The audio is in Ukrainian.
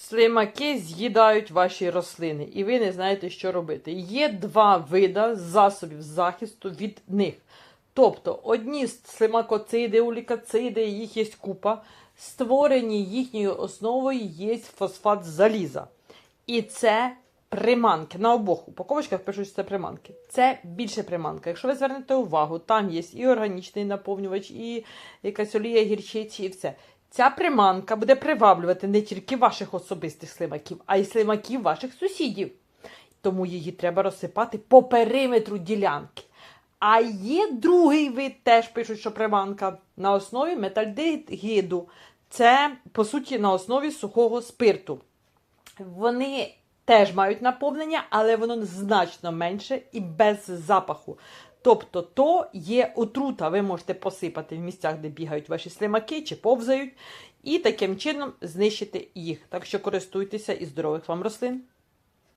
Слимаки з'їдають ваші рослини, і ви не знаєте, що робити. Є два вида засобів захисту від них. Тобто, одні слимакоциди, улікоциди, їх є купа. Створені їхньою основою є фосфат заліза. І це приманки. На обох упаковочках пишуть, що це приманки. Це більше приманка. Якщо ви звернете увагу, там є і органічний наповнювач, і якась олія гірчиці, і все. Ця приманка буде приваблювати не тільки ваших особистих слимаків, а й слимаків ваших сусідів. Тому її треба розсипати по периметру ділянки. А є другий вид, теж пишуть, що приманка на основі метальдегіду. Це, по суті, на основі сухого спирту. Вони теж мають наповнення, але воно значно менше і без запаху. Тобто, то є отрута, ви можете посипати в місцях, де бігають ваші слимаки чи повзають, і таким чином знищити їх. Так що користуйтеся і здорових вам рослин.